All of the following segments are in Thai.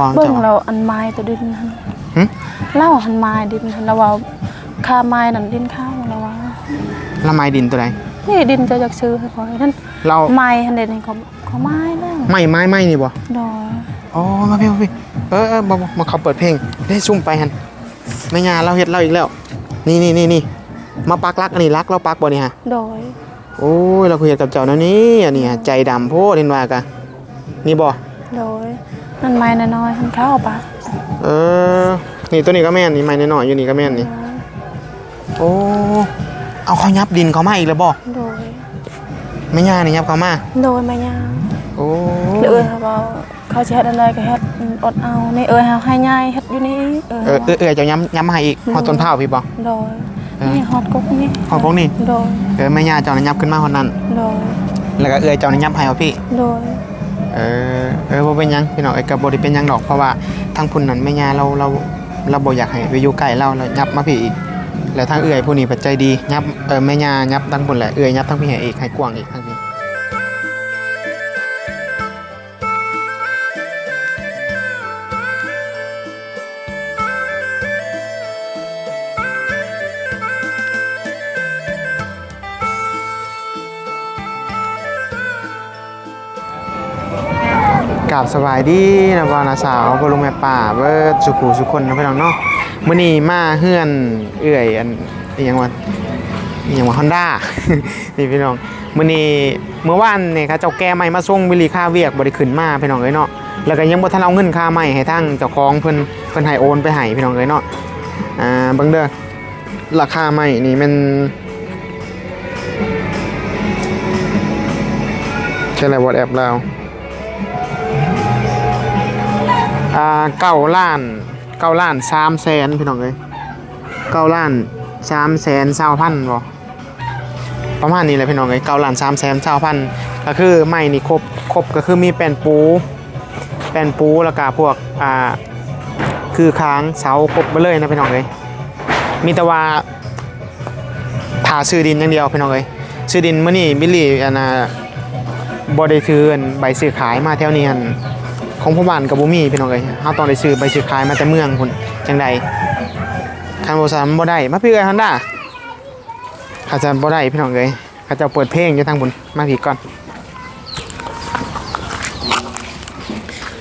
ว่าเบิ่งเจ้าเราอันไม้ตัวดินหั่นหึเล่าหันไม้ดินหั่นแล้วว่าค่าไม้นั่นดินข้าวแล้วว่าละไม้ดินตัวใดนี่ดินจะอยากซื้อให้เขาท่านเราไม้หันเด่นเขาเขาไม้แล้วไม้ไม้ไม้นี่บ่ดอยอ๋อมาพี่มาพี่เออเออมามามาเขาเปิดเพลงได้ซุ่มไปหันแม่ยาเราเฮ็ดเราอีกแล้ว นี่นี่นี่นี่มาปักรักอันนี้รักเราปักบ่นี่ฮะดอยโอ้ยเราคุยกับเจ้านะนี่อันนี้ฮะใจดำโพดเห็นว่ากะนี่บ่ดอย นั่นไม้น้อยๆหันข้าวปะเออ นี่ตัวนี้ก็แม่นนี่ไม้น้อยๆอยู่นี่ก็แม่นนี่ โอ้ เอาเขายับดินเขามาอีกแล้วบ่โดยแม่ยานี่ยับเขามา โดยมาย่างโอ้เอ้ยเขาบอกเขาจะเฮ็ดอะไรก็เฮ็ดอดเอานี่เอ้ยเฮาให้ง่ายเฮ็ดอยู่นี่เออเออเออเออเจะย้ำย้ำมาให้อีกฮอดต้นเผาพี่บ่โดยเออนี่ฮอดกุ๊กนี่ฮอดพวกนี้ โดย เออแม่ยาเจ้านี่ยับขึ้นมาฮอดนั้น โดย แล้วก็เอื้อยเจ้านี่ยับให้เอาพี่ โดย เออเออบ่เป็นหยังพี่น้องไอ้กับ่ได้เป็นหยังดอกเพราะว่าทางพุ่นนั้นแม่ย่าเราเราเราบ่อยากให้ไปอยู่ใกล้เราแล้วยับมาพี่อีก แล้วทางเอื้อยผู้นี้ปัจจัยดียับเออแม่ย่ายับทางพุ่นแหละเอื้อยยับทางพี่ให้อีกให้กว้างอีกทางพี่ ราบสบายดีนะบ่าวนะสาวบ่ลุงแม่ป้าเบิดสุขุสุคนนะพี่น้องเนาะมื้อนี้มาเฮือนเอื้อยอันอีหยังวะอีหยังวะ Honda นี่พี่น้องมื้อนี้เมื่อวานเนี่เขาเจ้าแก้ใหม่มาส่งวิลีค่าเวียกบ่ได้ขึ้นมาพี่น้องเอ้ยเนาะแล้วก็ยังบ่ทันเอาเงินค่าใหม่ให้ทางเจ้าของเพิ่นเพิ่นให้โอนไปให้พี่น้องเอ้ยเนาะอ่าบิ่งเด้อราคาใหม่นี่มันใช่แล้ว WhatsApp แล้ว อ่าเก้าล้านเก้าล้านสามแสนพี่น้องเอ้ยเก้าล้านสามแสนเศร้าพันบ่ประมาณนี้เลยพี่น้องเอ้ยเก้าล้านสามแสนเศร้าพันก็คือไม่นี่ครบครบก็คือมีแป้นปู แป้นปูแล้วก็พวกอ่าคือค้างเสาครบไปเลยนะพี่น้องเอ้ยมีแต่ว่าผ่าซื้อดินอย่างเดียวพี่น้องเอ้ยซื้อดินเมื้อนี้บิลลี่อันน่ะบ่ได้ถือนใบซื้อขายมาแถวนี้อัน ของพ่อบ้านกับบุมีพี่น้องเอ้ยเฮาต้องได้ซื้อใบซื้อขายมาแต่เมืองพุ่นจังใดคันบ่ซันบ่ได้มาพี่เอ้ยฮันด้าข้าจะบ่ได้พี่น้องเอ้ยข้าจะเปิดเพลงอยู่ทางบุญมาพี่ก่อน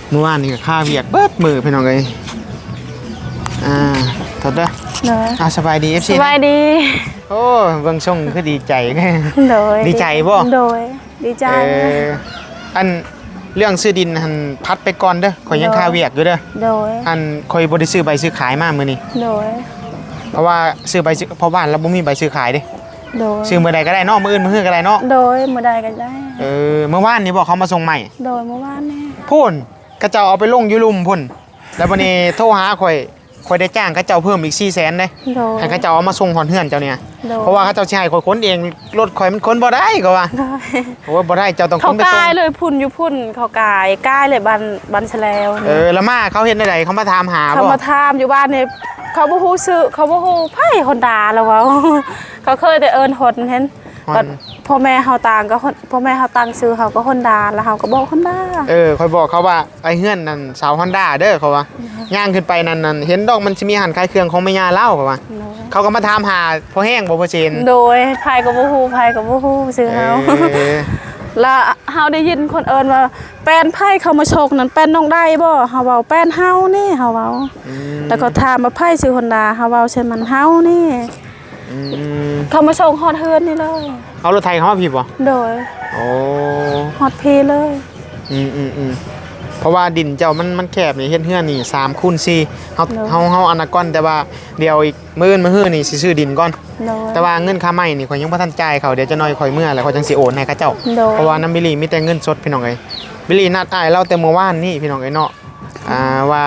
เมื่อวานนี่ก็ค่าเวียกเบิดมือพี่น้องเอ้ยอ่าถอดเด้อโดยอ่าสบายดี FC สบายดี โอ้เบิ่งส่งคือดีใจโดยดีใจบ่ โดย ดีใจเอออัน เรื่องซื้อดินหันพัดไปก่อนเด้อข่อยยังค่าเวียกอยู่เด้อโดย อันคอยบริซื้อใบซื้อขายมามือนี้โดย เพราะว่าซื้อใบซื้อเพราะบ้านเราบ่มีใบซื้อขายเด้โดย ซื้อมือใดก็ได้เนอกมืออื่นมืออื่นก็ได้เนอกโดยมื้อใดก็ได้ เออเมื่อวานนี้บอกเขามาส่งใหม่โดยเมื่อวานนี่พุ่นกระเจ้าเอาไปลงอยูลุมพุ่นแล้ววันนี้โทรหาข่อย ข่อยได้จ้างกระเจ้าเพิ่มอีก4 0 0 0 0นเด้โดยให้กระเจ้าเอามาส่งหอนเฮือนเจ้าเนี่ย โดยเพราะว่าเขาเจ้าสิให้ข่อยขนเองรถข่อยมันขนบ่ได้ก็ว่าโดยเพราะว่าบ่ได้เจ้าต้องขเขานไปส่กางยเลยพุ่นอยู่พุ่นเขากายกายเลยบันบันแฉลวเออแล้วมาเขาเฮ็ดได้ไดเขามาถามหาเขาบ่มาถามอยู่บ้านเนี่ยเขาบ่ฮู้ซื้อเขาบ่ฮู้ไผคนด่าแล้วเว้า เขาเคยแต่เอิ้นหนเห็นฮอก็น พ่อแม่เฮาต่างก็คนพ่อแม่เฮาต่างซื้อเขาก็คนด่าแล้วเฮาก็บอกคนด่าเออข่อยบอกเขาว่าไอ้เฮือนนั่นสาว Honda เด้อเขาว่าย่างขึ้นไปนั่นนั่นเห็นดอกมันสิมีหันขายเครื่องของแม่ย่าเล่าเขาว่าเขาก็มาถามหาพอแห้งบ่พอเชนโดยไผก็บ่ฮู้ไผก็บ่ฮู้ซื้อเฮาเออแล้วเฮาได้ยินคนเอิ้นว่าแป้นไผเขามาโชคนั้นแป้นน้องได้บ่เฮาเว้าแป้นเฮานี่เฮาเว้าอืมแล้วก็ถามว่าไผซื้อคนด่าเฮาเว้าใช่มันเฮานี่อืมเขามาโชคฮอดเฮือนนี่เลย เอารถไทยเขามาผิดบ่โดยโอ้ฮอดพีเลย อืมอืมอืมเพราะว่าดินเจ้ามันมันแคบนี่เฮ็ดเฮือนนี่3คูณ4เฮาเฮาเฮาอนาก่อนแต่ว่าเดี๋ยวอีกมื้ออนมื้อฮื้อนี่สิซื้อดินก่อน โดย แต่ว่าเงินค่าไม้นี่ข่อยยังบ่ทันจ่ายเขาเดี๋ยวจะน้อยข่อยเมื่อแล้วข่อยจังสิโอนให้เขาเจ้า โดย เพราะว่าน้ำบิลลี่มีแต่เงินสดพี่น้องเอ้ยบิลลี่นัดอ้ายเราแต่เมื่อวานนี่พี่น้องเอ้ยเนาะอ่าว่า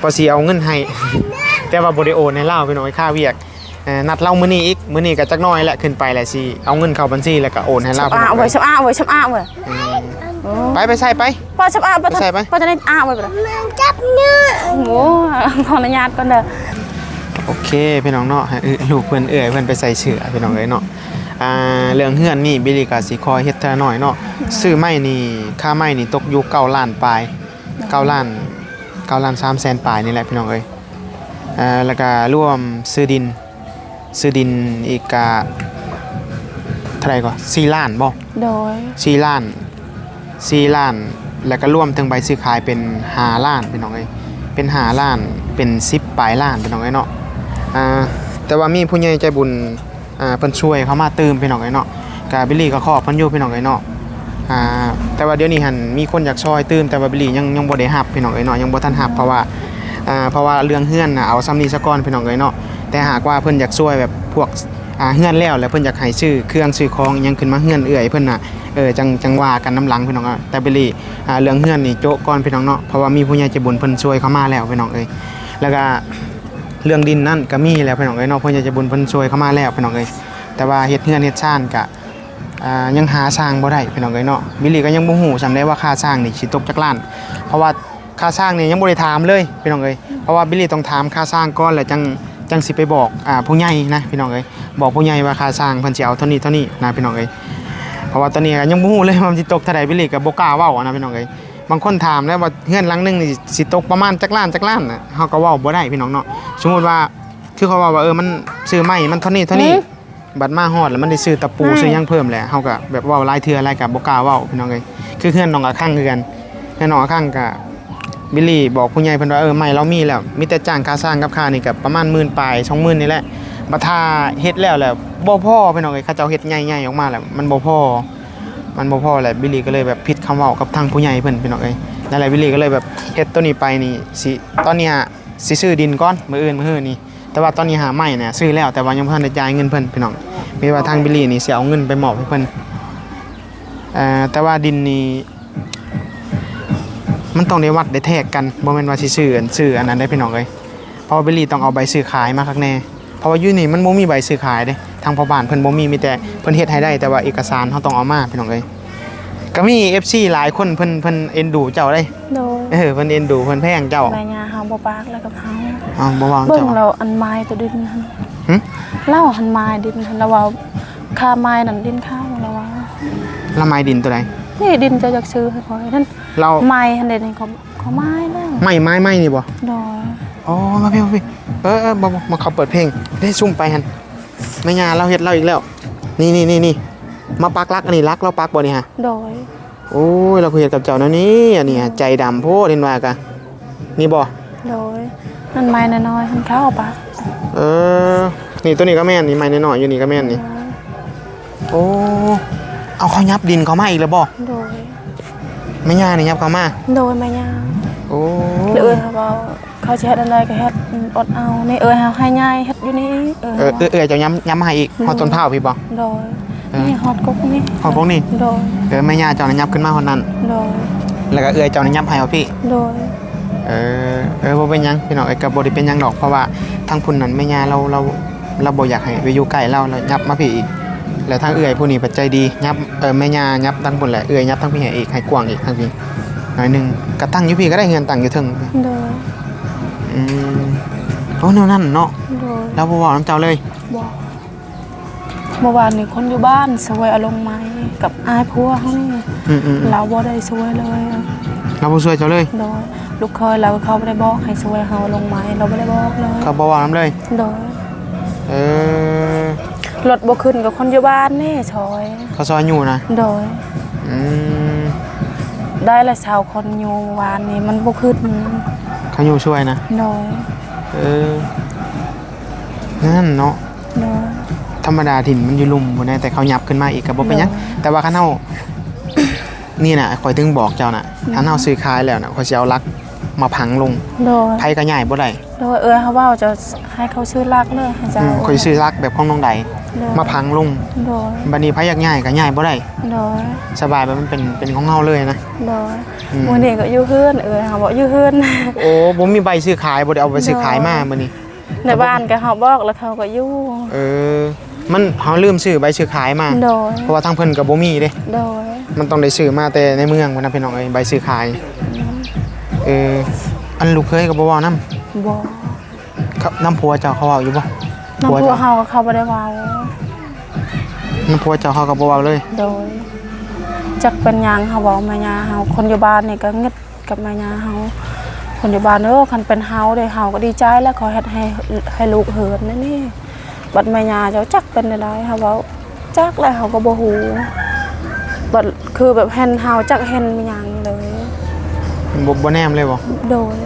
พอสิเอาเงินให้ แต่ว่าบ่ได้โอนให้เราพี่น้องเอ้ยค่าเวียกเอ่อ นัดเรามื้อนี้อีกมื้อนี้ก็จักหน้อยแหละขึ้นไปแหละสิเอาเงินเข้าบัญชีแล้วก็โอนให้เราชับพี่อาน้องเว้เอ้ยยชับอาเว้ยชับอาเว้ยอืมไปไปใส่ไปป้าชับอาป้าใส่ไปป้าจะได้อาเว้ยป้าจับเนื้อโอ้ขออนุญาตก่อนเด้อโอเคพี่น้องเนาะให้เอ้ยลูกเพิ่นเอ้ยเพิ่นไปใส่เสื้อพี่น้องเอ้ยเนาะอ่าเรื่องเฮือนนี่บิลลี่ก็สิคอยเฮ็ดเท่าน้อยเนาะซื้อไม้นี่ค่าไม้นี่ตกอยู่9ล้านปลายเก้าล้านเก้าล้านสามแสนปลายนี่แหละพี่น้องเอ้ยเอ่อแล้วก็ร่วมซื้อดิน ซื้อดินอีกกะเท่าไหร่ก่อนสี่ล้านบ่โดย สี่ล้านสี่ล้าน แล้วก็ร่วมถึงใบซื้อขายเป็นห้าล้านพี่น้องเอ้ยเป็นห้าล้านเป็นสิบปลายล้านพี่น้องเอ้ยเนาะอ่าแต่ว่ามีผู้ใหญ่ใจบุญอ่าเพิ่นช่วยเขามาเติมพี่น้องเอ้ยเนาะกาบิลลี่ก็ขอบเพิ่นอยู่พี่น้องเอ้ยเนาะอ่าแต่ว่าเดี๋ยวนี้หันมีคนอยากซอยตื้มแต่ว่าบิลลี่ยังยังบ่ได้หับพี่น้องเอ้ยเนาะยังบ่ทันหับเพราะว่าอ่าเพราะว่าเรื่องเฮือนน่ะเอาซ้ำนี้ซะก่อนพี่น้องเอ้ยเนาะ แต่หากว่าเพิ่นอยากช่วยแบบพวกอ่าเฮือนแล้วแล้วเพิ่นอยากให้ชื่อเครื่องชื่อของอิหยังขึ้นมาเฮือนเอื้อยเพิ่นน่ะเออจังจังว่ากันน้ำหลังพี่น้องอะแต่บิลลี่อ่าเรื่องเฮือนนี่โจะก่อนพี่น้องเนาะเพราะว่ามีผู้ใหญ่ใจบุญเพิ่นช่วยเข้ามาแล้วพี่น้องเอ้ยแล้วก็เรื่องดินนั่นก็มีแล้วพี่น้องเอ้ยเนาะผู้ใหญ่ใจบุญเพิ่นช่วยเข้ามาแล้วพี่น้องเอ้ยแต่ว่าเฮ็ดเฮือนเฮ็ดชานก็อ่ายังหาสร้างบ่ได้พี่น้องเอ้ยเนาะบิลลี่ก็ยังบ่ฮู้จำได้ว่าค่าสร้างนี่สิตกจักล้าน เพราะว่าค่าสร้างนี่ยังบ่ได้ถามเลยพี่น้องเอ้ยเพราะว่าบิลลี่ต้องถามค่าสร้างก่อนแล้วจัง จังสิไปบอกอ่าผู้ใหญ่นะพี่น้องเอ้ยบอกผู้ใหญ่ว่าค่าสร้างเพิ่นสิเอาเท่านี้เท่านี้นะพี่น้องเอ้ยเพราะว่าตอนนี้ก็ยังบ่ฮู้เลยว่ามันสิตกเท่าใดบิลลี่ก็บ่กล้าเว้านะพี่น้องเอ้ยบางคนถามแล้วว่าเฮือนหลังหนึงนี่สิตกประมาณจักล้านจักล้านน่ะเฮาก็เว้าบ่ได้พี่น้องเนาะสมมุติว่าคือเขาว่าว่าเออมันซื้อไม้มันเท่านี้เท่านี้บัดมาฮอดแล้วมันได้ซื้อตะปูใช่ซื้อหยังเพิ่มแหละเฮาก็แบบเว้าหลายเทื่อหลายกับบ่กล้าเว้าพี่น้องเอ้ยคือเฮือนน้องอะข้างคือกันเฮือนน้องอะข้างก็ บิลลี่บอกผู้ใหญ่เพิ่นว่าเออไม่เรามีแล้วมีแต่จ้างค่าสร้างกับค่านี่ก็ประมาณหมื่นปลาย20,000นี่แหละบัดถ้าเฮ็ดแล้วแหละบ่พอพี่น้องเอ้ยเขาเจ้าเฮ็ดใหญ่ๆออกมาแล้วมันบ่พอมันบ่พอแหละบิลลี่ก็เลยแบบผิดคำเว้ากับทางผู้ใหญ่เพิ่นพี่น้องเอ้ยนั่นแหละบิลลี่ก็เลยแบบเฮ็ดตัวนี้ไปนี่สิตอนเนี้ยสิซื้อดินก่อนมื้ออื่นมื้อฮื้อนี่แต่ว่าตอนนี้หาไม้เนี่ยซื้อแล้วแต่ว่ายังบ่ทันได้จ่ายเงินเพิ่นพี่น้องมีว่าทางบิลลี่นี่สิเอาเงินไปมอบให้เพิ่นเอ่อแต่ว่าดินนี่ มันต้องได้วัดได้แทกกันบ่แม่นว่าสิซื้ออันซื้ออันนั้นได้พี่น้องเอ้ยเพราะว่าบิลลี่ต้องเอาใบซื้อขายมาคักแน่เพราะว่าอยู่นี่มันบ่มีใบซื้อขายเด้ทางพ่อบ้านเพิ่นบ่มีมีแต่เพิ่นเฮ็ดให้ได้แต่ว่าเอกสารเฮาต้องเอามาพี่น้องเอ้ยก็มี FC หลายคนเพิ่นเพิ่นเอ็นดูเจ้าได้โดยเออเพิ่นเอ็นดูเพิ่นแพงเจ้าแม่ย่าเฮาบ่ปากแล้วกับเฮาอ้าวบ่วางเบิ่งเจ้าเราอันไม้ตัวดินหั่นหึเล่าหันไม้ดินหั่นแล้วว่าค่าไม้นั่นดินข้าวแล้วว่าละไม้ดินตัวใด นี่ดินจะอยากซื้อให้ข่อยนั่นเราไม้หั่นเด้นี่เขาเขาไม้แล้วไม้ไม้ไม้นี่บ่โดยอ๋อมาพี่มาพี่เออเออมามามาเขาเปิดเพลงได้ซุ่มไปฮันไม่งานเราเฮ็ดเราอีกแล้ว นี่นี่นี่นี่มาปักรักอันนี้รักเราปักบ่นี่ฮะโดยโอ้ยเราคุยกับเจ้านะนี่อันนี้ฮะใจดำโพดเห็นว่ากะนี่บ่โดยนั่นไม้น้อยๆหันเข้าปะเออนี่ตัวนี้ก็แม่นนี่ไม้น้อยๆอยู่นี่ก็แม่นนี่โอ้ เอาเขายับดินเขามาอีกแล้วบ่โดย ไม่งานนี่ยับเขามาโดยแม่ย่าโอ้หรือเอ้ยเขาบอกเขาสิเฮ็ดอะไรก็เฮ็ดอดเอานี่เอ้ยเฮาให้ง่ายเฮ็ดอยู่นี่เออเออเออเออเจ้าย้ำย้ำมาให้อีกฮอดต้นเผาพี่บ่โดยเออนี่ฮอดกุ๊กนี่ฮอดพวกนี้โดยเออแม่ย่าเจ้านี่ยับขึ้นมาฮอดนั้นโดยแล้วก็เอื้อยเจ้านี่ยับให้เอาพี่โดยเออเออบ่เป็นหยังพี่น้องไอ้กับ่ได้เป็นหยังดอกเพราะว่าทางพุ่นนั้นแม่ย่าเราเราเราบ่อยากให้ไปอยู่ใกล้เราเรายับมาพี่อีก แล้วทางเอื้อยผู้นี้ปัจจัยดียับเออแม่ย่ายับทางพุ่นแหละเอื้อยยับทางพี่ให้อีกให้กว้างอีกทางพี่หน่อยหนึงก็ตั้งอยู่พี่ก็ได้เงินตั้งอยู่เทึงโดยอืมโอ้แนวนั้นเนาะโดยเราบ่เว้านํเจ้าเลยบอกเมื่อวานนี้คนอยู่บ้านสวยอารมณ์ไหมกับอายพัวเขานี่อืมอืมเราบ่ได้สวยเลยเราบ่ช่วยเจ้าเลย โดยลูกเคยเราเขาไม่ได้บอกให้สวยเฮาลงไหมเราไม่ได้บอกเลยเขาบ่เว้านํเลย โดยเออ รถบ่ขึ้นกับคนอยู่บ้านนี่ชอยเขาซอยอยู่นะโดย อืมได้ละชาวคนอยู่วานนี้มันบ่ขึ้นเขาอยู่ช่วยนะโดยเออนั่นเนาะโดย ธรรมดาถิ่นมันอยู่ลุ่มบ่แน่แต่เขายับขึ้นมาอีกก็บ่เป็นหยังเนาะแต่ว่าคันเฮา นี่น่ะข่อยถึงบอกเจ้าน่ะคันเฮาซื้อขายแล้วน่ะข่อยสิเอาลักมาพังลงโดย ไผก็ย้ายบ่ได้โดยเออเขาเว้าจะให้เขาชื่อรักเลยให้เจ้าอืมข่อยซื้อลักแบบของน้องใด โดยมาพังลงโดยบัดนี้ไผอยากย้ายก็ย้ายบ่ได้ โดยสบายแบบมันเป็นเป็นของเฮาเลยนะ โดยอืม มื้อนี้ก็อยู่เฮือนเออเขาบอกอยู่เฮือน โอ้บ่มีใบซื้อขายบ่ได้เอาใบซื้อขายมามื้อนี้ ในบ้านก็เขาบอกแล้วเขาก็อยู่ เออ มันเฮาลืมซื้อใบซื้อขายมา โดย เพราะว่าทางเพิ่นก็บ่มีเด้ โดย มันต้องได้ซื้อมาแต่ในเมืองพุ่นนะพี่น้องเอ้ยใบซื้อขาย เออ อันลูกเคยก็บ่เว้านำบอกครับน้ำพัวเจ้าเขาเว้าอยู่บ่ น้ำพัวเฮาก็เขาบ่ได้เว้าน้ำพัวเจ้าเขาก็บ่เว้าเลย โดยจักเป็นหยังเฮาเว้าแม่ย่าเฮาคนอยู่บ้านนี่ก็เงึดกับแม่ย่าเฮาคนอยู่บ้านเออคันเป็นเฮาเด้เฮาก็ดีใจแล้วขอเฮ็ดให้ให้ลูกเหินนั่นนี่บัดแม่ย่าเจ้าจักเป็นอะไรเฮาเว้าจักแล้วเฮาก็บ่ฮู้บัดคือแบบเห็นเฮาจักเห็นหยังเลยบ่บ่แนมเลยบ่โดย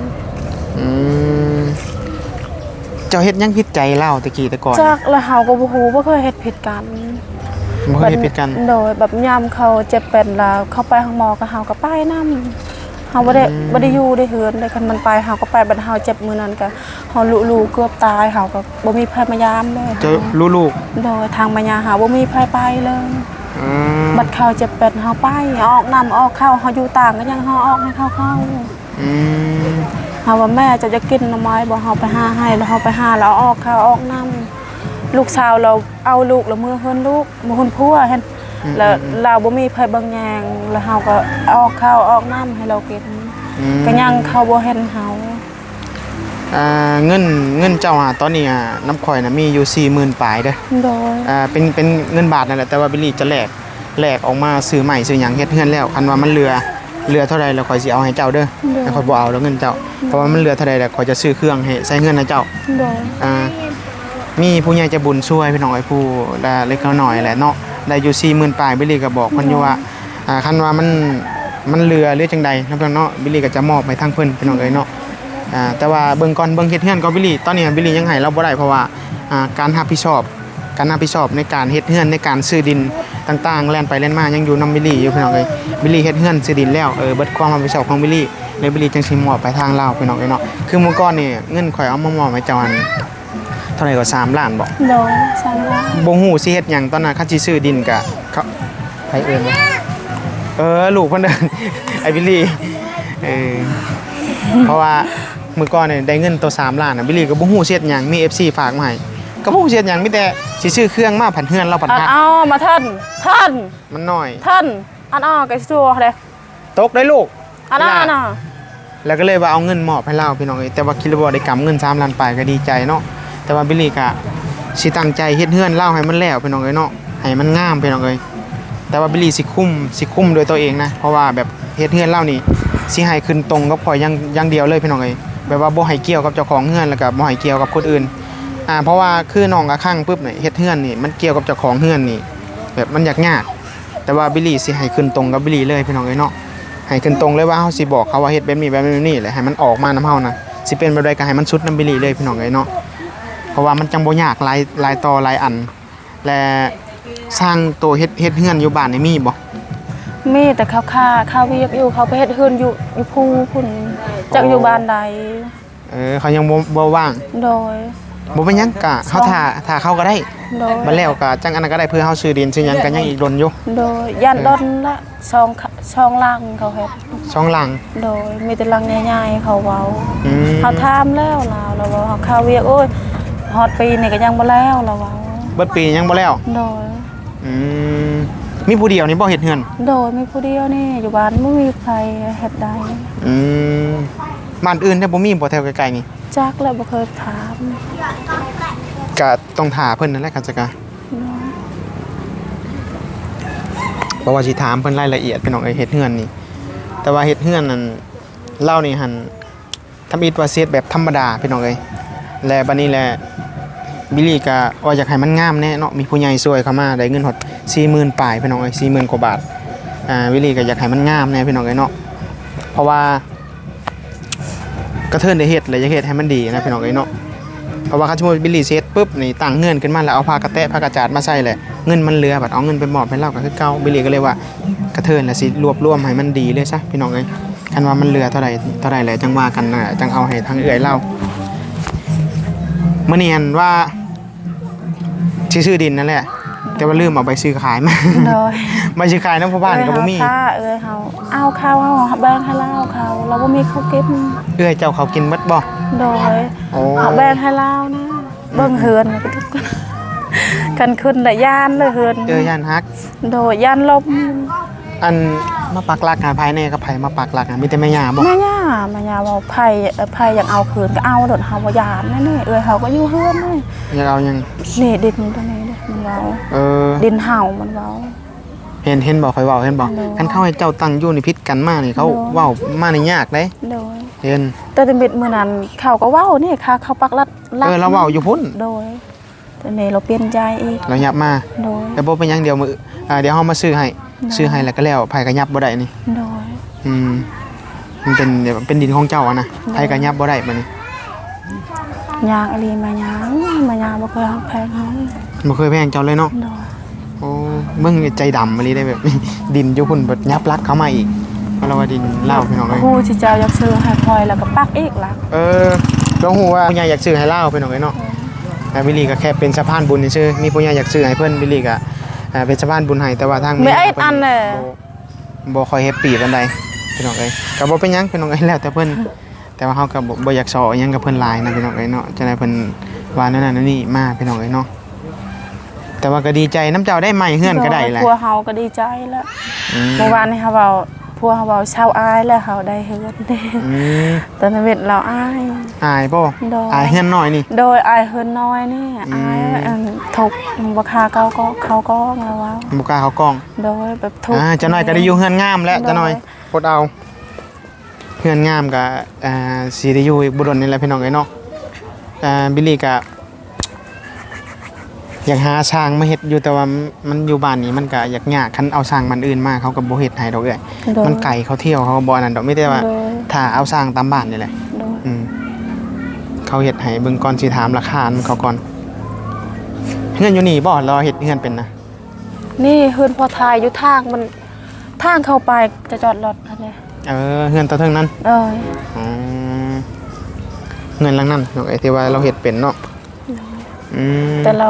อืมเจ้าเฮ็ดหยังผิดใจเล่าตะกี้แต่ก่อนจักแล้วเฮาก็บ่ฮู้บ่เคยเฮ็ดผิดกันบ่เคยเฮ็ดผิดกัน โดยแบบยามเขาเจ็บเป็นแล้วเขาไปห้องหมอก็เฮาก็ไปนำเฮาบ่ได้บ่ได้อยู่ได้เฮือนได้คันมันไปเฮาก็ไปบัดเฮาเจ็บมื้อนั้นก็เฮาลุลูเกือบตายเฮาก็บ่มีไผมายามเลยเจ้ารู้ลูกโดยทางมายาหาบ่มีไผไปเลยอืมบัดเขาเจ็บเป็นเฮาไปออกนำออกเข้าเฮาอยู่ต่างก็ยังเฮาออกให้เขาเข้าอืม เฮาว่าแม่จะจะกินหน่อไม้บ่เฮาไปหาให้แล้วเฮาไปหาแล้วออกเข้าออกนำลูกสาวเราเอาลูกแล้วมือเฮือนลูกมือเฮือนผัวเห็นแล้วเราบ่มีไผบางอย่างแล้วเฮาก็ออกข้าวออกน้ำให้เรากินอืมก็ยังเขาบ่เห็นเฮาอ่าเงินเงินเจ้าอะตอนนี้อะน้ำข่อยน่ะมีอยู่40,000ปลายเด้อโดยอ่าเป็นเป็นเงินบาทนั่นแหละแต่ว่าบิลลี่จะแลกแลกออกมาซื้อใหม่ซื้อหยังเฮ็ดเฮือนแล้วคันว่ามันเหลือ เหลือเท่าใดแล้วข่อยสิเอาให้เจ้าเด้อแล้วข่อยบ่เอาแล้วเงินเจ้า เพราะว่ามันเหลือเท่าใดแล้วข่อยจะซื้อเครื่องให้ใช้เงินให้เจ้าโดยอ่ามีผู้ใหญ่ใจะบุญช่วยพี่น้องไอ้ผู้ได้เล็กน้อยแหละเนาะได้อยู่40,000ปลายบิลลี่ก็บอกเพิ่นอยู่ว่าอ่าคันว่ามันมันเหลือหรือจังใดนะพี่น้องเนาะบิลลี่ก็จะมอบให้ทางเพิ่นพี่น้องเอ้ยเนาะอ่าแต่ว่าเบิ่งก่อนเบิ่งเฮ็ดเฮือนก็บิลลี่ตอนนี้บิลลี่ยังให้เราบ่ได้เพราะว่าอ่าการรับผิดชอบการรับผิดชอบในการเฮ็ดเฮือนในการซื้อดิน ต่างๆแล่นไปแล่นมายังอยู่นํบิลลี่อยู่พี่น้องเอ้ยบิลลี่เฮ็ดเฮือนซื้อดินแล้วเออเบิดความรับผิดชอบของบิลลี่เลยบิลลี่จังสิมอบไปทางลาวพี่น้องเอ้ยเนาะคือเมื่อก่อนนี่เงินข่อยเอามามอบให้เจ้าอันเท่าไหร่ก็3ล้านบ่โดยสร้างว่าบ่ฮู้สิเฮ็ดหยังตอนนั้นคันสิซื้อดินกะเขาไผเอิ้นว่าเออลูกเพิ่นเดินไอ้บิลลี่เออเพราะว่ามื้อก่อนเนี่ยได้เงินตัว3ล้านน่ะบิลลี่ก็บ่ฮู้สิเฮ็ดหยังมี FC ฝากมาให้ ก็บ่ฮู้สิเฮ็ดหยังมีแต่สิซื้อเครื่องมาผันเฮือนเราผันอันฮักเอามาท่านท่านมันน้อยท่านอันอ้อไก่สัวเด้ตกได้ลูก อันอ้อน่ะแล้วก็เลยว่าเอาเงินมอบให้เราพี่น้องเอ้ยแต่ว่าคิดว่าได้กำเงิน3ล้านไปก็ดีใจเนาะแต่ว่าบิลลี่ก็สิตั้งใจเฮ็ดเฮือนเล่าให้มันแล้วพี่น้องเอ้ยเนาะให้มันงามพี่น้องเอ้ยแต่ว่าบิลลี่สิคุ้มสิคุ้มโดวยตัวเองนะเพราะว่าแบบเฮ็ดเฮือนเล่านี่สิให้ขึ้นตรงกับข่อยอย่างอย่างเดียวเลยพี่น้องเอ้ยแบบว่าบ่ให้เกี่ยวกับเจ้าของเฮือนแล้วก็บ่ให้เกี่ยวกับคนอื่น อ่าเพราะว่าคือน้องกะข้างปุ๊บนี่เฮ็ดเฮือนนี่มันเกี่ยวกับเจ้าของเฮือนนี่แบบมันยากยากแต่ว่าบิลลี่สิให้ขึ้นตรงกับบิลลี่เลยพี่น้องเอ้ยเนาะให้ขึ้นตรงเลยว่าเฮาสิบอกเขาว่าเฮ็ดแบบนี้แบบนี้แบบนี้แหละให้มันออกมานํเฮานะสิเป็นแบบใดก็ให้มันสุดนํบิลลี่เลยพี่น้องเอ้ยเนาะเพราะว่ามันจังบ่ยากหลายหลายต่อหลายอัน และสร้างตัวเฮ็ดเฮ็ดเฮือนอยู่บ้านนี่มีบ่มีแต่เขาค่าข้าวเวียกอยู่เขาไปเฮ็ดเฮือนอยู่อยู่ภูพุ่นจักอยู่บ้านใดเออเขายังบ่บ่ว่างโดย บ่เป็นหยังกะเขาถ่าถ่าเขาก็ได้โดยบัดแล้วก็จังอันนั้นก็ได้เพื่อเฮาซื้อดินซื้อหยังก็ยังอีกดนอยู่โดยยันดอนละช่องขช่องล่างเขาเฮ็ดช่องหลัง โดยมีแต่ลังใหญ่ๆเขาเว้าอืม เขาถามแล้วเราเราว่าเขาข้าวเวียกโอ้ยฮอดปีนี่ก็ยังบ่แล้วเราเว้าเบิดปียังบ่แล้วโดย อืมมีผู้เดียวนี่บ่เฮ็ดเฮือนโดยมีผู้เดียวนี่อยู่บ้านไม่มีใครเฮ็ดได้อืมบ้านอื่นแต่บ่มีบ่แถวไกลๆนี่ จักแล้วบ่เคยถามก็ต้องถาเพิ่นนั่นแหละครับจักกะเพราะว่าสิถามเพิ่นรายละเอียดพี่น้องเอ้ยเฮ็ดเฮือนนี่ แต่ว่าเฮ็ดเฮือนนั่นเล่านี่หั่นทำอิฐว่าเซตแบบธรรมดาพี่น้องเอ้ยและบัดนี้แหละบิลลี่ก็ว่าอยากให้มันงามแน่เนาะมีผู้ใหญ่ช่วยเข้ามาได้เงินหด40,000ปลายพี่น้องเอ้ย40,000กว่าบาทอ่าบิลลี่ก็อยากให้มันงามแน่พี่น้องเอ้ยเนาะเพราะว่า กระเทินได้เฮ็ดเลยอยเฮ็ดให้มันดีนะพี่น้องเอ้ยเนาะเพราะว่าคันสมมุติบิลลี่เซตปุ๊บนี่ตั้งเงินขึ้นมาแล้วเอาผ้ากระแตะผ้ากระจาดมาใส่แหละเงินมันเหลือบัดเอาเงินไปมอบให้เราก็คือเก่าบิลลี่ก็เลยว่ากระเทินน่ะสิรวบรวมให้มันดีเลยซะพี่น้องเอ้ยคันว่ามันเหลือเท่าใดเท่าใดแหละจังว่ากันน่ะจังเอาให้ทางเอื้อยเรามื้อนี้หั่นว่าที่ซื้อดินนั่นแหละ แต่ว่าลืมเอาไปซื้อขายมาโดยใบซื้อขายน้ำพ่อบ้านก็บ่มีเอ้ยเฮาค่าเอ้ยเฮาเอาข้าวเฮาแบ่งให้เราเขาเราบ่มีข้าวกินเอื้อยเจ้าเขากินเบิดบ่ โดยโอ้ เอาแบ่งให้เรานะเบิ่งเฮือนก็ทุกคนกันขึ้นละย่านเลยเฮือนเอื้อยย่านฮัก โดยย่านลมอัน มาปักหลักงานภายในกับไผมาปักหลักงานมีแต่แม่ย่าบ่แม่ย่าแม่ย่าว่าไผเอ่อไผอยากเอาคืนก็เอาโดดเฮาบ่ย่านแน่ๆเอ้ยเฮาก็อยู่เฮือนนี่อยากเอาหยังนี่ดินตัวนี้เด้มันเว้าเออดินเห่ามันเว้าเห็นเห็นบอกคอยเว้าเห็นบอกโดยคันเข้าให้เจ้าตั้งอยู่ในพิษกันมานี่เขาโดยเว้ามาในยากเด้โดยเห็นแต่ตะเม็ดมื้อนั้นเขาก็เว้านี่ค่ะเขาปักลัดลัดเออเราเว้าอยู่พุ่นโดยแต่นี่เราเปลี่ยนใจอีกเรายับมาโดยแต่บ่เป็นหยังเดียวมืออ่าเดี๋ยวเฮามาซื้อให้ได้ ซื้อให้แล้วก็แล้วไผก็ยับบ่ได้นี่ โดย อืมมันเป็นเดี๋ยวเป็นดินของเจ้าอะนะไผก็ยับบ่ได้บัดนี้ยางอะไรมายางมายางบ่เคยฮักแพงเฮาบ่เคยแพงเจ้าเลยเนาะโดยโอ้มึงใจดำมาลีได้แบบดินอยู่พุ่นแบบยับลักเข้ามาอีกเพราะเราว่าดินเหล้าพี่น้องเลยครูที่เจ้าอยากซื้อให้คอยแล้วก็ปักอีกล่ะเออเราหูว่าผู้ใหญ่อยากซื้อให้เหล้าพี่น้องเลยเนาะแต่บิลลี่ก็แค่เป็นสะพานบุญซื่อๆมีผู้ใหญ่อยากซื้อให้เพิ่นบิลลี่ก็ อ่าเป็นสะพานบุญให้แต่ว่าทางไม่ไอ้อันน่ะบ่บ่ค่อยแฮปปี้ปานใดพี่น้องเอ้ยก็บ่เป็นหยังพี่น้องเอ้ยแล้วแต่เพิ่นแต่ว่าเฮาก็บ่บ่อยากสอหยังกับเพิ่นหลายนะพี่น้องเอ้ยเนาะจังได๋เพิ่นว่านั่นนั่นนี่มาพี่น้องเอ้ยเนาะแต่ว่าก็ดีใจน้ำเจ้าได้ใหม่เฮือนก็ได้แหละพัวเฮาก็ดีใจแล้วอืมเมื่อวานนี้เฮาเว้า พัวเฮาเว้าชาวอายแล้วเฮาได้เฮือนเด้อืมตอนนั้นเวทเราอาย อายป่ะโดยอายเฮือนหน่อยนี่ โดยอายเฮือนน้อยนี่อายอืมอันทกบ่คาเก่าก็เขาก็แล้วว่าบุกล้าเขากล้องโดยแบบทุกอ่าจะหน่อยก็ได้อยู่เฮือนงามแล้วโดยจะหน่อยกดเอาเฮือนงามกับอ่าสีได้อยู่อีกบุดนนี่แหละพี่น้องไอ้เนาะอ่าบิลลี่กับ อยากหาช้างมาเฮ็ดอยู่แต่ว่ามันอยู่บ้านนี้มันก็อยากยากคันเอาช้างมันอื่นมาเขาก็บ่เฮ็ดให้ดอกเอ้ยโดยมันไก่เขาเที่ยวเขาก็บ่อันนั้นดอกไม่ได้ว่า โดย ถ้าเอาช้างตามบ้านนี่แหละโดยอืมเขาเฮ็ดให้เบิ่งก่อนสิถามราคามันเขาก่อนเฮือนอยู่นี่บ่รอเฮ็ดเฮือนเป็นนะนี่เฮือนพอทายอยู่ทางมันทางเข้าไปจะจอดรถอันนี้เออเฮือนตะเทิงนั้น เอ้ยอ๋อเงินหลังนั้นเนาะไอ้ที่ว่าเราเฮ็ดเป็นเนาะอืม แต่เรา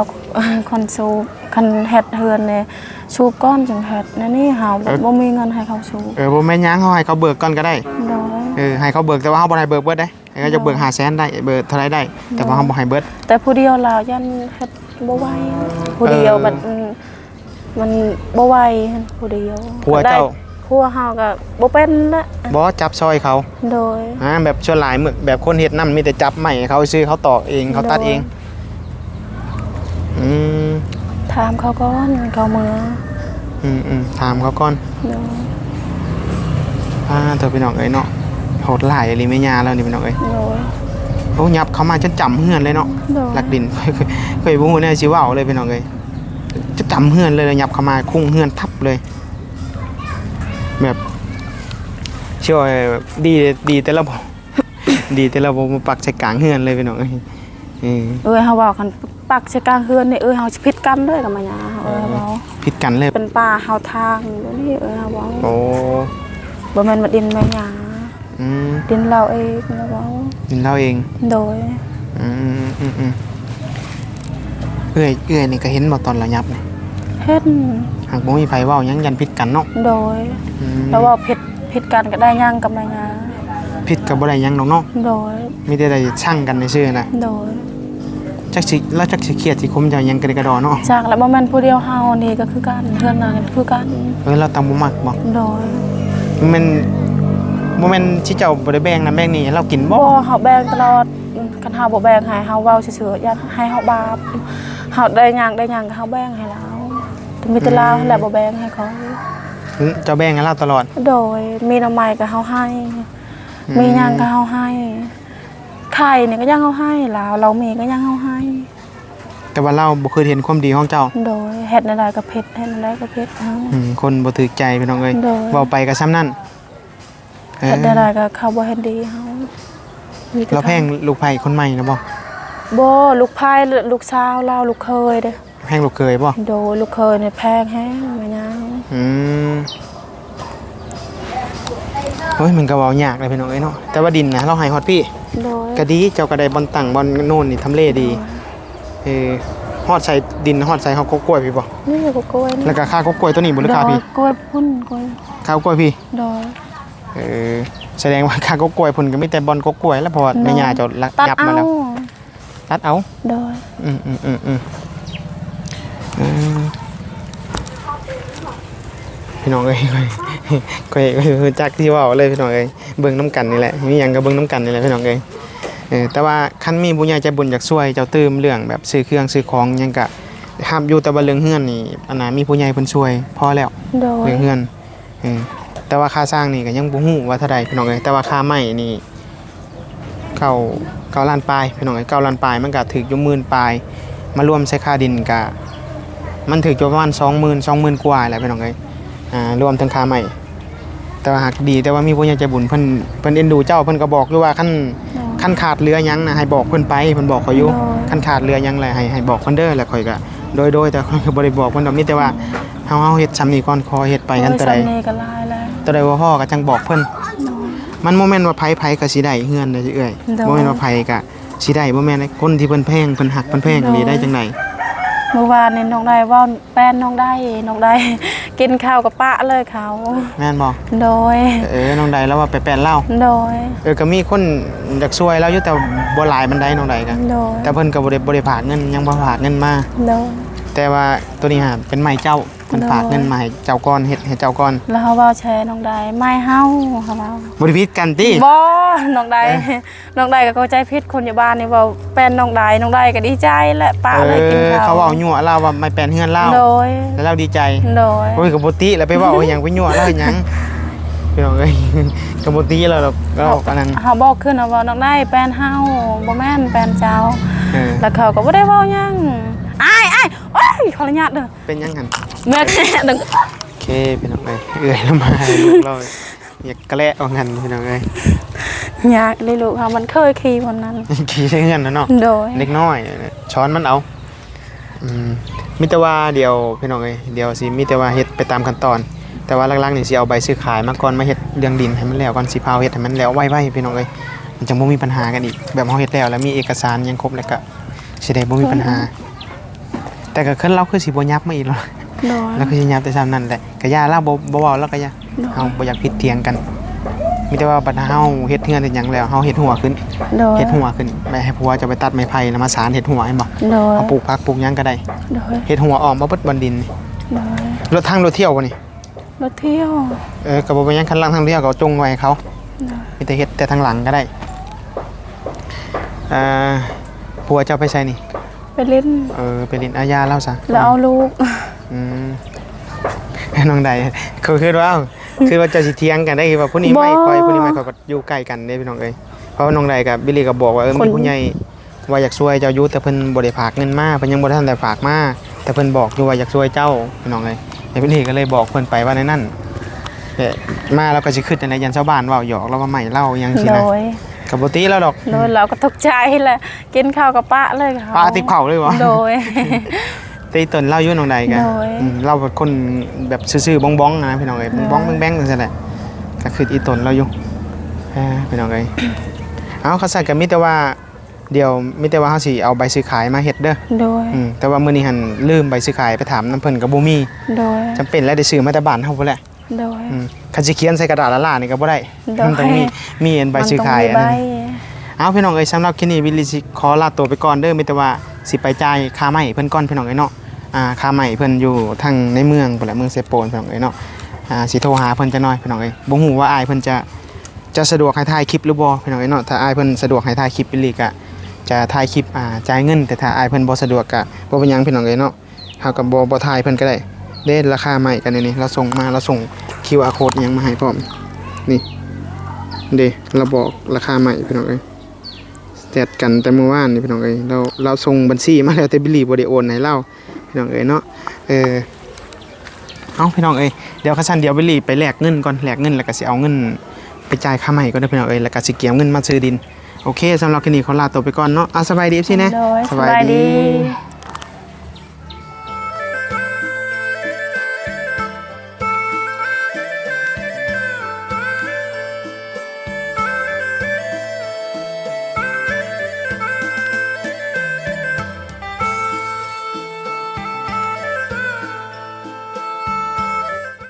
คนสูบคันเฮ็ดเฮือนเนี่ยสูบก้อนจังเฮ็ดนะนี่เฮาแบบบ่มีเงินให้เขาสูบเออบ่แม่นหยังเขาให้เขาเบิกก่อนก็ได้โดยเออให้เขาเบิกแต่ว่าเขาบ่ให้เบิกเบิดได้ให้เขาจะเบิก500,000ได้เบิกเท่าไหร่ได้ แต่ว่าเขาบ่ให้เบิดแต่ผู้เดียวเรายันเฮ็ดบ่ไหวผู้เดียวเออมันมันบ่ไหวผู้เดียวผัวเจ้าได้ผัวเฮาก็บ่เป็นละบ่จับซอยเขาโดยอ่าแบบส่วนหลายมื้อแบบคนเฮ็ดนำมีแต่จับไม้ให้เขาซื้อเขาตอกเองเขาตัดเอง อืมถามเขาก่อนเขาเมืออืมอืมถามเขาก่อนโดยอ่าเธอพี่น้องเอ้ยเนาะโหดหลายอีหลีแม่ย่าแล้วนี่พี่น้องเอ้ยโดยโอ้ยับเขามาจนจำเฮือนเลยเนาะโดยหลักดินเคยเคยบ่ฮู้แน่สิเว้าเลยพี่น้องเอ้ยจะจำเฮือนเลยยับเข้ามาคุ้งเฮือนทับเลย แบบเชื่อว่าดีดีแต่ละบ่ ดีแต่ละบ่มาปักใส่กลางเฮือนเลยพี่น้องเอ้ยเออ เอ้ยเฮาเว้าคัน ปักใส่กลางเฮือนนี่เอ้ยเฮาสิผิดกันเด้อกับมาหยาเอ้ยเฮาเว้าผิดกันเลยเป็นป่าเฮาทางบ่นี่เอ้ยเฮาเว้าโอ้บ่แม่นมาดินแม่หยาอืมดินเราเองนะเว้ากินเหล้าเอง โดย อืมอืมอืมเอื้อยเอื้อยนี่ก็เห็นบ่ตอนเรายับนี่เฮ็ดหากบ่มีไผเว้าหยังยันผิดกันเนาะโดย อืมแล้วว่าผิดผิดกันก็ได้ย่างกับแม่หยาผิดก็บ่ได้หยังดอกเนาะโดย มีแต่ได้ช่างกันในซื่อๆนะโดย จักสิแล้วจักสิเครียดสิคมจะหยังกระดิกกระดอเนาะจากแล้วบ่แม่นผู้เดียวเฮานี่ก็คือกันเพื่อนนางก็คือกันเออเราตามบ่มักบ่โดยมันบ่แม่นสิเจ้าบ่ได้แบ่งนะแบ่งนี่เรากินบ่บ่เฮาแบ่งตลอดคันเฮาบ่แบ่งให้เฮาเว้าซื่อๆอยากให้เฮาบาปเฮาได้หยังได้หยังก็เฮาแบ่งให้เราแต่มีแต่ลาวแหละบ่แบ่งให้เขาอืมเจ้าแบ่งให้เราตลอด โดยมีหน้ำไม้ก็เฮาให้ มีหยังก็เฮาให้ ไข่นี่ก็ยังเฮาให้ลาวเรามีก็ยังเฮาให้ แต่ว่าเราบ่เคยเห็นความดีของเจ้า โดยเฮ็ดใดๆก็เผ็ดเฮ็ดใดๆก็เผ็ดเฮาอืมคนบ่ถูกใจพี่น้องเอ้ยโดย เว้าไปก็ซ้ำนั่นเออเฮ็ดใดๆก็เขาบ่เฮ็ดดีเฮามีต่เราแพงลูกไผ่คนใหม่นะบ่บ่ลูกพายลูกสาวเราลูกเคยเด้อแพงลูกเคยบ่โดยลูกเคยเนี่ยแพงแฮงแม่นางอืม โอ้ยมันก็เว้ายากเลยพี่น้องเอ้ยเนาะแต่ว่าดินนะเราให้ฮอดพี่โดยก็ดีเจ้าก็ได้บอลตั้งบอลโน่นนี่ทำเลดีเออฮอดใส่ดินฮอดใส่เฮากกล้วยพี่บ่นี่ก็กล้วยนี่แล้วก็ค่ากกล้วยตัวนี้บ่หรือค่าพี่โดยกล้วยพุ่นกล้วยค่ากกล้วยพี่โดยเออแสดงว่าค่ากกล้วยเพิ่นก็มีแต่บอลกกล้วยแล้วเพราะว่าแม่ย่าเจ้าลักตัดยับเอามาแล้วตัดเอาโดยอืมอืมอืมอืมเออ พี่น้องเอ้ยค่อยค่อยค่อยจักที่เว้าเลยพี่น้องเอ้ยเบิ่งน้ำกันนี่แหละมีหยังก็เบิ่งน้ำกันนี่แหละพี่น้องเอ้ยเออแต่ว่าคันมีบุญใหญ่ใจบุญอยากช่วยเจ้าตื้มเรื่องแบบซื้อเครื่องซื้อของหยังก็ครับอยู่แต่ว่าเรื่องเฮือนนี่อันน่ะมีผู้ใหญ่เพิ่นช่วยพอแล้วโดยเรื่องเฮือนเออแต่ว่าค่าสร้างนี่ก็ยังบ่ฮู้ว่าเท่าใดพี่น้องเอ้ยแต่ว่าค่าไม้นี่เก้าเก้าล้านปลายพี่น้องเอ้ยเก้าล้านปลายมันก็ถึกอยู่หมื่นปลายมารวมใช้ค่าดินก็มันถึกอยู่ประมาณ20,000 20,000กว่าแหละพี่น้องเอ้ย อ่ารวมทั้งค่าไม้แต่ว่าหากดีแต่ว่ามีผู้ใหญ่ใจบุญเพิ่นเพิ่นเอ็นดูเจ้าเพิ่นก็บอกอยู่ว่าคันขั้นขาดเรือหยังนะให้บอกเพิ่นไปเพิ่นบอกข่อยอยู่โดยขั้นขาดเรือหยังแหละให้ให้บอกเพิ่นเด้อแล้วข่อยก็โดยโดยแต่ข่อยก็บ่ได้บอกเพิ่นดอกมีแต่ว่าเฮาเฮาเฮ็ดซ้ำนี้ก่อนขอเฮ็ดไปกันตัวใดโอ้ยสำนีก็หลายแล้วตัวใดว่าพ่อก็จังบอกเพิ่นมันบ่แม่นว่าไผไผก็สิได้เฮือนได้สิเอ้ยโดยบ่แม่นว่าไผก็สิได้บ่แม่นไอ้คนที่เพิ่นแพงเพิ่นหักเพิ่นแพงนี่ได้จังไดเมื่อวานนี่น้องได้เว่าแป้นน้องได้น้องได้ กินข้าวกับปะเลยเขาแม่นบ่โดย เออน้องใดแล้วว่าไปแปลนเล่าโดย เออก็มีคนอยากช่วยเราอยู่แต่บ่หลายบันไดน้องใดก็โดย แต่เพิ่นก็บ่ได้บ่ได้ฝากเงินยังบ่ฝากเงินมาโดยแต่ว่าตัวนี้ฮะเป็นไม้เจ้า เพิ่นฝากเงินมาให้เจ้าก่อนเฮ็ดให้เจ้าก่อน แล้วเขาเว่าแชร์น้องได้ไม่เฮาเขาเว่าบริพิษกันติบ่น้องได้น้องได้ก็เข้าใจผิดคนอยู่บ้านนี่เว่าแป้นน้องได้น้องได้ก็ดีใจและป้าเลยกินข้าวเขาเว้ายั่วเราว่าไม่แปลนเฮือนเราโดยแล้วเราดีใจโดยโอ้ยก็บ่ติแล้วไปว้าอีหยังไปยั่วเราอีหยังพี่น้องเอ้ยก็บ่ติแล้วหรอกเราอันนั้นเขาบอกขึ้นนะว่าน้องได้แป้นเฮาบ่แม่นแป้นเจ้าแล้วเขาก็บ่ได้เว้าหยังอ้ายอ้ายโอ้ยขออนุญาตเด้อเป็นยังหั่น เมื่อแค่ดึงโอเคพี่น้องเอ้ยเอื้อยแล้วมาลูกเราอยากกระแลเอางั้นพี่น้องเอ้ยอยากเลยลูกเขามันเคยขี่วันนั้นขี่ใช้เฮือนนะเนาะโดยเล็กน้อยเนี่ยช้อนมันเอาอืมมีแต่ว่าเดี๋ยวพี่น้องเอ้ยเดี๋ยวสิมีแต่ว่าเฮ็ดไปตามขั้นตอน แต่ว่าหลักๆนี่สิเอาใบซื้อขายมาก่อนมาเฮ็ดเรื่องดินให้มันแล้วก่อนสิพาวเฮ็ดให้มันแล้วไวๆพี่น้องเอ้ยมันจังบ่มีปัญหากันอีก แบบเฮาเฮ็ดแล้วแล้วมีเอกสารหยังครบแล้วก็สิได้บ่มีปัญหา แต่ก็ขึ้นเราคือสิบ่ยับมาอีกแล้ว โดย แล้วคือสิยับแต่ซ้ำนั่นแหละก็ย่าเราบ่บ่เว้าแล้วก็ย่าเฮาบ่อยากผิดเถียงกันมีแต่ว่าปัญหาเฮาเฮ็ดเฮือนเฮ็ดหยังแล้วเฮาเฮ็ดหัวขึ้นโดย เฮ็ดหัวขึ้นไม่ให้ผัวจะไปตัดไม้ไผ่แล้วมาสารเฮ็ดหัวให้บ่โดย เอาปลูกผักปลูกหยังก็ได้โดย เฮ็ดหัวออมมาเบิดบันดินโดยรถทางรถเที่ยวบ่นี่รถเที่ยวเออก็บ่เป็นหยังคันหลังทางเที่ยวก็เอาจงไว้ให้เขา โดยมีแต่เฮ็ดแต่ทางหลังก็ได้อ่าผัวเจ้าไปใส่นี่ ไปเล่นเออไปเลินอาญาเล่าซะแล้วเอาลูก อืมน้องใดคือคือว่าคือว่าเจะสิเถียงกันได้คือว่าผู้นี้ไม่บ่ค่อยผู้นี้ไม่ค่อยก็อยู่ใกล้กันเด้พี่น้องเอ้ยเพราะว่าน้องใดกับบิลลี่ก็บอกว่าเออคมีนผู้ใหญ่ว่าอยากช่วยเจ้าอยู่แต่เพิ่นบ่ได้ฝากเงินมาเพิ่นยังบ่ทันได้ฝากมาแต่เพิ่นบอกอยู่ว่าอยากช่วยเจ้าพี่น้องเอ้ยแต่บิลลี่ก็เลยบอกเพิ่นไปว่าในนั้นเอ๊ะมาแล้วก็สิคิดในยันชาวบ้านเว้าหยอกแล้วว่าไม่เล่าอิหยังสิโดนะยก็บ่ติแล้วดอก โดยเราก็ตกใจแหละกินข้าวกับปะเลยเขาปาติบเผาเลยวะ โดย ตีตนเล่าอยู่น้องใดกันโดยอืมเล่าแบบคนแบบซื่อๆบ้องๆนะพี่น้องเอ้ยโดยบ้องๆแบงๆนั่นแหละก็คืออีตนเราอยู่อ่าพี่น้องเอ้ยเอาเขาใส่กันมิแต่ว่าเดี๋ยวมิแต่ว่าเขาสิเอาใบซื้อขายมาเฮ็ดเด้อโดย อืมแต่ว่ามื้อนี้หันลืมใบซื้อขายไปถามน้ำเพิ่นก็บ่มีโดย จำเป็นแล้วได้ซื้อมาแต่บ้านเฮาพุ่นแหละ โดย อืมคันสิเขียนใส่กระดาษละล่านี่ก็บ่ได้โดย มันต้องมีมีอันใบซื้อขายมันอันต้งนั้นมีใบเอาพี่น้องเอ้ยสำหรับคลิปนี้วิลลี่สิขอลาตัวไปก่อนเด้อมีแต่ว่า สิไปจ่ายค่าไม้เพิ่นก่อนพี่น้องเอ้ยเนาะอ่าค่าไม้เพิ่นอยู่ทางในเมืองพุ่นแหละเมืองเซโปนพี่น้องเอ้ยเนาะอ่าสิโทรหาเพิ่นจะน้อยพี่น้องเอ้บ่ฮู้ว่าอายเพิ่นจะจะสะดวกให้ถ่ายคลิปหรือบ่พี่น้องเอ้ยเนาะถ้าอายเพิ่นสะดวกให้ถ่ายคลิปวิลลี่ก็จะถ่ายคลิปอ่าจ่ายเงิน แต่ถ้าอายเพิ่นบ่สะดวกก็บ่เป็นหยังพี่น้องเอ้ยเนาะเฮาก็บ่บ่ถ่ายเพิ่นก็ได้เด้ราคาใหม่กันนี่เราส่งมาเราส่ง QR code ยังมาให้พร้อมนี่เด้เราบอกราคาใหม่พี่น้องเอ้ย แตดกันแต่เมื่อวานนี่พี่น้องเอ้ยเราเราส่งบัญชีมาแล้วแต่บิลลี่บ่ได้โอนให้เราพี่น้องเอ้ยเนาะเออเอาพี่น้องเอ้ยเดี๋ยวคันซั่นเดี๋ยวบิลลี่ไปแลกเงินก่อนแลกเงินแล้วก็สิเอาเงิน ไปจ่ายค่าใหม่ก่อนเด้อพี่น้องเอ้ยแล้วก็สิเก็บเงินมาซื้อดินโอเคสำหรับคลิปนี้ขอลาตัวไปก่อนเนาะอะสบายดีพี่นะโดยสบายดี